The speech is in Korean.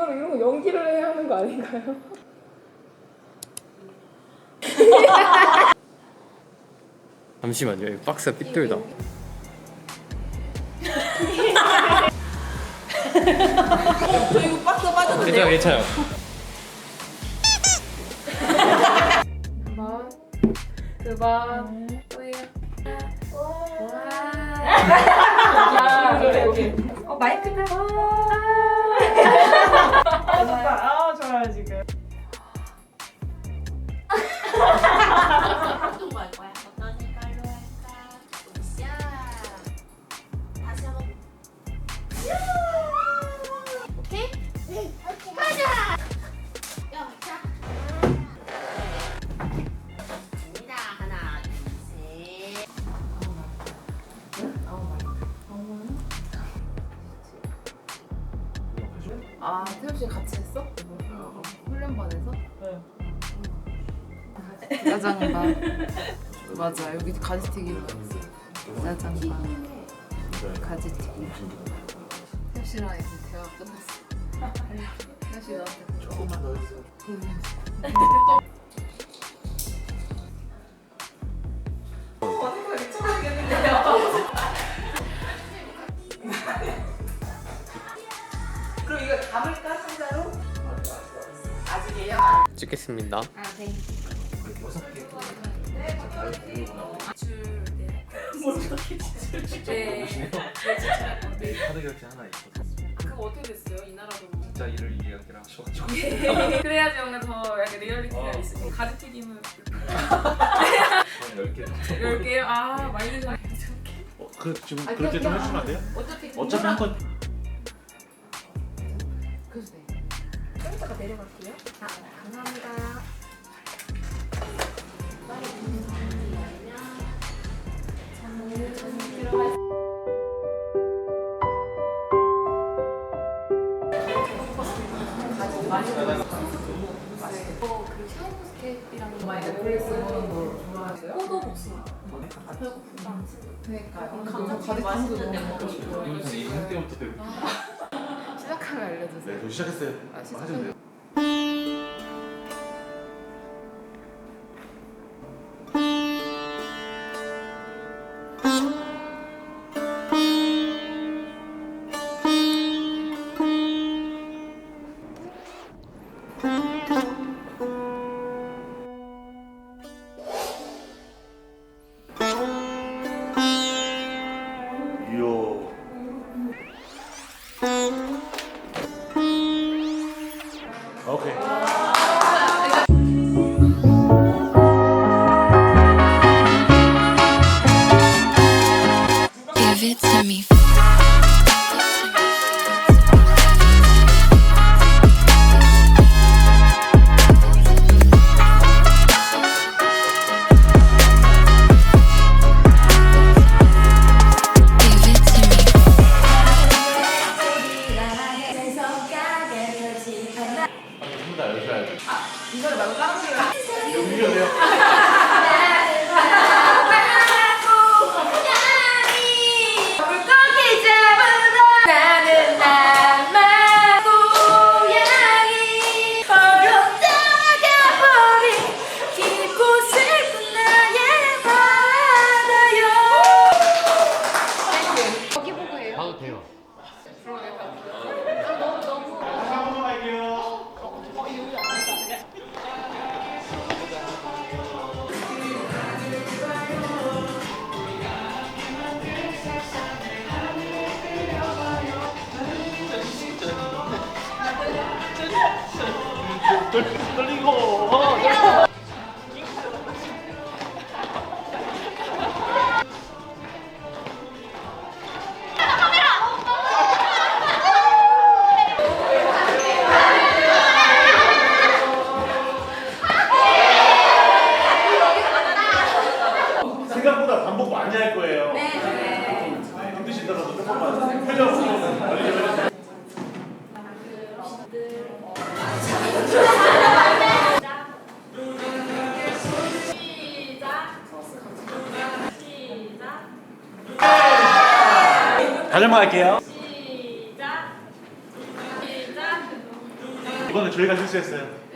이거는 이런 거 연기를 해야 하는 거 아닌가요? 잠시만요. 이 박스가 삐뚤다. 저 이거 박스 빠져도 괜찮아, 괜찮아요. 번, 두 번, 또해요. 어 마이크다. 아 좋아 아 태우 씨 같이 했어? 훈련반에서? 네. 짜장밥. 맞아 여기 가지튀김. 짜장밥. 가지튀김. 태우 씨랑 이제 대화 끝났어. 태우 씨 나한테 조금만 더 해주세요. 찍겠습니다. 아, 네. 네. 네, 카드 결제 하나 있어서 그거 어떻게 됐어요? 이 나라도. 진짜 일을 이야기를 하셔가지고 그래야지 뭔가 더 약간 리얼리티가 어. 있으니 가지 튀김은 한 10개 정도 10개요? 아 많이 드셨네 어, 그 지금 아, 그렇게 좀 그냥- 해주면 안 돼요? 어차피 어차피 한건 그래도 돼 펜스가 내려갈게요 아 감사합니다. 그? 포도 복숭아 배고프다 맛있는데 먹고 싶어요 때부터 시작하면 알려주세요. 네, 저 시작했어요. 아, 시작하면- 하시면 돼요 Surely. 다시 한번 할게요. 시작 시작 이번에 저희가 실수했어요.